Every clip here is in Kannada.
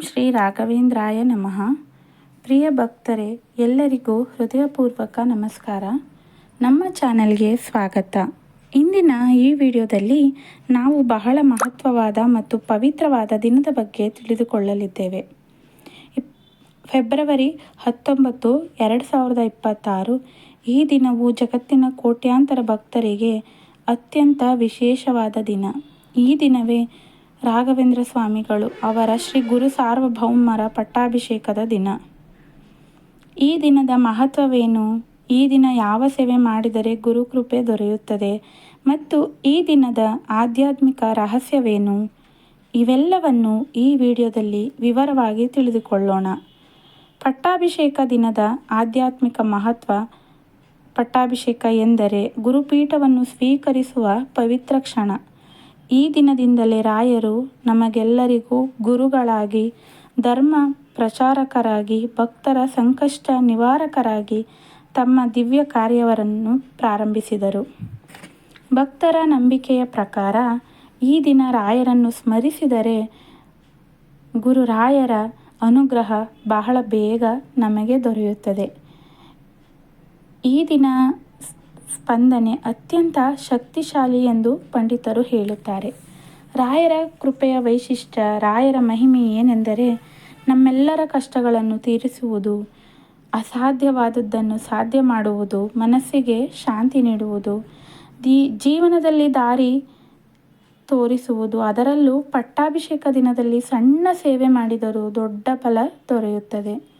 ಶ್ರೀ ರಾಘವೇಂದ್ರಾಯ ನಮಃ. ಪ್ರಿಯ ಭಕ್ತರೇ, ಎಲ್ಲರಿಗೂ ಹೃದಯಪೂರ್ವಕ ನಮಸ್ಕಾರ. ನಮ್ಮ ಚಾನೆಲ್ಗೆ ಸ್ವಾಗತ. ಇಂದಿನ ಈ ವಿಡಿಯೋದಲ್ಲಿ ನಾವು ಬಹಳ ಮಹತ್ವವಾದ ಮತ್ತು ಪವಿತ್ರವಾದ ದಿನದ ಬಗ್ಗೆ ತಿಳಿದುಕೊಳ್ಳಲಿದ್ದೇವೆ. ಫೆಬ್ರವರಿ ಹತ್ತೊಂಬತ್ತು, ಎರಡು ಸಾವಿರದ ಇಪ್ಪತ್ತಾರು, ಈ ದಿನವು ಜಗತ್ತಿನ ಕೋಟ್ಯಾಂತರ ಭಕ್ತರಿಗೆ ಅತ್ಯಂತ ವಿಶೇಷವಾದ ದಿನ. ಈ ದಿನವೇ ರಾಘವೇಂದ್ರ ಸ್ವಾಮಿಗಳು ಅವರ ಶ್ರೀ ಗುರು ಸಾರ್ವಭೌಮರ ಪಟ್ಟಾಭಿಷೇಕದ ದಿನ. ಈ ದಿನದ ಮಹತ್ವವೇನು? ಈ ದಿನ ಯಾವ ಸೇವೆ ಮಾಡಿದರೆ ಗುರುಕೃಪೆ ದೊರೆಯುತ್ತದೆ? ಮತ್ತು ಈ ದಿನದ ಆಧ್ಯಾತ್ಮಿಕ ರಹಸ್ಯವೇನು? ಇವೆಲ್ಲವನ್ನು ಈ ವಿಡಿಯೋದಲ್ಲಿ ವಿವರವಾಗಿ ತಿಳಿದುಕೊಳ್ಳೋಣ. ಪಟ್ಟಾಭಿಷೇಕ ದಿನದ ಆಧ್ಯಾತ್ಮಿಕ ಮಹತ್ವ, ಪಟ್ಟಾಭಿಷೇಕ ಎಂದರೆ ಗುರುಪೀಠವನ್ನು ಸ್ವೀಕರಿಸುವ ಪವಿತ್ರ ಕ್ಷಣ. ಈ ದಿನದಿಂದಲೇ ರಾಯರು ನಮಗೆಲ್ಲರಿಗೂ ಗುರುಗಳಾಗಿ, ಧರ್ಮ ಪ್ರಚಾರಕರಾಗಿ, ಭಕ್ತರ ಸಂಕಷ್ಟ ನಿವಾರಕರಾಗಿ ತಮ್ಮ ದಿವ್ಯ ಕಾರ್ಯವರನ್ನು ಪ್ರಾರಂಭಿಸಿದರು. ಭಕ್ತರ ನಂಬಿಕೆಯ ಪ್ರಕಾರ ಈ ದಿನ ರಾಯರನ್ನು ಸ್ಮರಿಸಿದರೆ ಗುರು ರಾಯರ ಅನುಗ್ರಹ ಬಹಳ ಬೇಗ ನಮಗೆ ದೊರೆಯುತ್ತದೆ. ಈ ದಿನ ಸ್ಪಂದನೆ ಅತ್ಯಂತ ಶಕ್ತಿಶಾಲಿ ಎಂದು ಪಂಡಿತರು ಹೇಳುತ್ತಾರೆ. ರಾಯರ ಕೃಪೆಯ ವೈಶಿಷ್ಟ್ಯ, ರಾಯರ ಮಹಿಮೆ ಏನೆಂದರೆ ನಮ್ಮೆಲ್ಲರ ಕಷ್ಟಗಳನ್ನು ತೀರಿಸುವುದು, ಅಸಾಧ್ಯವಾದದ್ದನ್ನು ಸಾಧ್ಯ ಮಾಡುವುದು, ಮನಸ್ಸಿಗೆ ಶಾಂತಿ ನೀಡುವುದು, ದಿ, ಜೀವನದಲ್ಲಿ ದಾರಿ ತೋರಿಸುವುದು, ಅದರಲ್ಲೂ ಪಟ್ಟಾಭಿಷೇಕ ದಿನದಲ್ಲಿ ಸಣ್ಣ ಸೇವೆ ಮಾಡಿದರೂ ದೊಡ್ಡ ಫಲ ದೊರೆಯುತ್ತದೆ.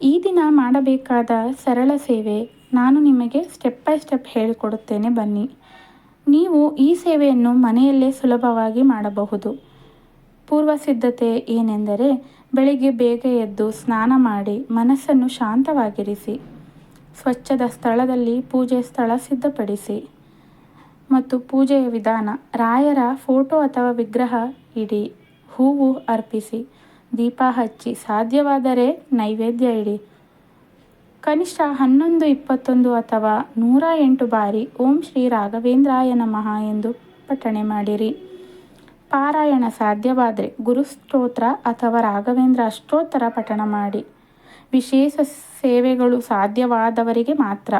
ಈ ದಿನ ಮಾಡಬೇಕಾದ ಸರಳ ಸೇವೆ ನಾನು ನಿಮಗೆ ಸ್ಟೆಪ್ ಬೈ ಸ್ಟೆಪ್ ಹೇಳಿಕೊಡುತ್ತೇನೆ ಬನ್ನಿ. ನೀವು ಈ ಸೇವೆಯನ್ನು ಮನೆಯಲ್ಲೇ ಸುಲಭವಾಗಿ ಮಾಡಬಹುದು. ಪೂರ್ವ ಸಿದ್ಧತೆ ಏನೆಂದರೆ ಬೆಳಿಗ್ಗೆ ಬೇಗ ಎದ್ದು ಸ್ನಾನ ಮಾಡಿ ಮನಸ್ಸನ್ನು ಶಾಂತವಾಗಿರಿಸಿ, ಸ್ವಚ್ಛದ ಸ್ಥಳದಲ್ಲಿ ಪೂಜೆ ಸ್ಥಳ ಸಿದ್ಧಪಡಿಸಿ ಮತ್ತು ಪೂಜೆಯ ವಿಧಾನ ರಾಯರ ಫೋಟೋ ಅಥವಾ ವಿಗ್ರಹ ಇಡಿ, ಹೂವು ಅರ್ಪಿಸಿ ದೀಪ ಹಚ್ಚಿ ಸಾಧ್ಯವಾದರೆ ನೈವೇದ್ಯ ಇಡಿ. ಕನಿಷ್ಠ ಹನ್ನೊಂದು ಇಪ್ಪತ್ತೊಂದು ಅಥವಾ ನೂರ ಎಂಟು ಬಾರಿ ಓಂ ಶ್ರೀ ರಾಘವೇಂದ್ರಾಯ ನಮಃ ಎಂದು ಪಠಣೆ ಮಾಡಿರಿ. ಪಾರಾಯಣ ಸಾಧ್ಯವಾದರೆ ಗುರುಸ್ತೋತ್ರ ಅಥವಾ ರಾಘವೇಂದ್ರ ಅಷ್ಟೋತ್ತರ ಪಠಣ ಮಾಡಿ. ವಿಶೇಷ ಸೇವೆಗಳು ಸಾಧ್ಯವಾದವರಿಗೆ ಮಾತ್ರ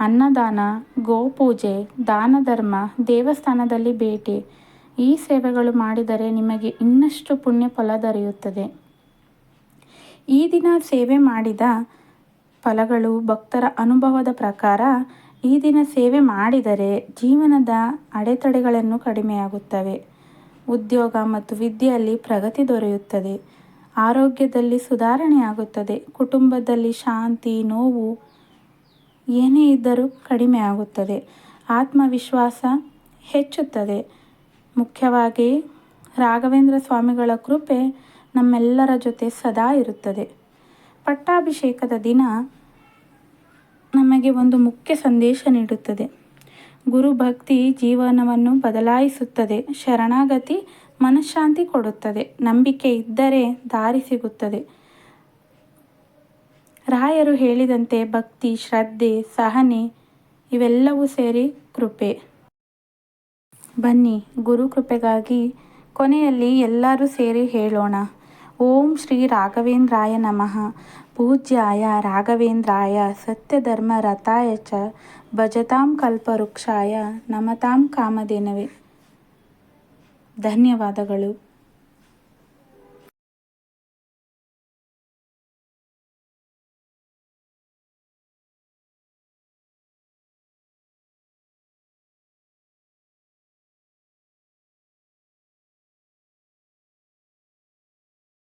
ಅನ್ನದಾನ, ಗೋಪೂಜೆ ದಾನ ಧರ್ಮ ದೇವಸ್ಥಾನದಲ್ಲಿ ಭೇಟಿ ಈ ಸೇವೆಗಳು ಮಾಡಿದರೆ ನಿಮಗೆ ಇನ್ನಷ್ಟು ಪುಣ್ಯ ಫಲ ದೊರೆಯುತ್ತದೆ. ಈ ದಿನ ಸೇವೆ ಮಾಡಿದ ಫಲಗಳು ಭಕ್ತರ ಅನುಭವದ ಪ್ರಕಾರ ಈ ದಿನ ಸೇವೆ ಮಾಡಿದರೆ ಜೀವನದ ಅಡೆತಡೆಗಳನ್ನು ಕಡಿಮೆಯಾಗುತ್ತವೆ. ಉದ್ಯೋಗ ಮತ್ತು ವಿದ್ಯೆಯಲ್ಲಿ ಪ್ರಗತಿ ದೊರೆಯುತ್ತದೆ. ಆರೋಗ್ಯದಲ್ಲಿ ಸುಧಾರಣೆಯಾಗುತ್ತದೆ. ಕುಟುಂಬದಲ್ಲಿ ಶಾಂತಿ, ನೋವು ಏನೇ ಇದ್ದರೂ ಕಡಿಮೆಯಾಗುತ್ತದೆ. ಆತ್ಮವಿಶ್ವಾಸ ಹೆಚ್ಚುತ್ತದೆ. ಮುಖ್ಯವಾಗಿ ರಾಘವೇಂದ್ರ ಸ್ವಾಮಿಗಳ ಕೃಪೆ ನಮ್ಮೆಲ್ಲರ ಜೊತೆ ಸದಾ ಇರುತ್ತದೆ. ಪಟ್ಟಾಭಿಷೇಕದ ದಿನ ನಮಗೆ ಒಂದು ಮುಖ್ಯ ಸಂದೇಶ ನೀಡುತ್ತದೆ. ಗುರುಭಕ್ತಿ ಜೀವನವನ್ನು ಬದಲಾಯಿಸುತ್ತದೆ, ಶರಣಾಗತಿ, ಮನಃಶಾಂತಿ ಕೊಡುತ್ತದೆ, ನಂಬಿಕೆ ಇದ್ದರೆ ದಾರಿ ಸಿಗುತ್ತದೆ. ರಾಯರು ಹೇಳಿದಂತೆ ಭಕ್ತಿ, ಶ್ರದ್ಧೆ, ಸಹನೆ ಇವೆಲ್ಲವೂ ಸೇರಿ ಕೃಪೆ. ಬನ್ನಿ, ಗುರು ಕೃಪೆಗಾಗಿ ಕೊನೆಯಲ್ಲಿ ಎಲ್ಲರೂ ಸೇರಿ ಹೇಳೋಣ. ಓಂ ಶ್ರೀ ರಾಘವೇಂದ್ರಾಯ ನಮಃ. ಪೂಜ್ಯಾಯ ರಾಘವೇಂದ್ರಾಯ, ಸತ್ಯಧರ್ಮ ರಥಾಯ ಚ, ಭಜತಾಂ ಕಲ್ಪವೃಕ್ಷಾಯ, ನಮತಾಂ ಕಾಮಧೇನವೇ. ಧನ್ಯವಾದಗಳು.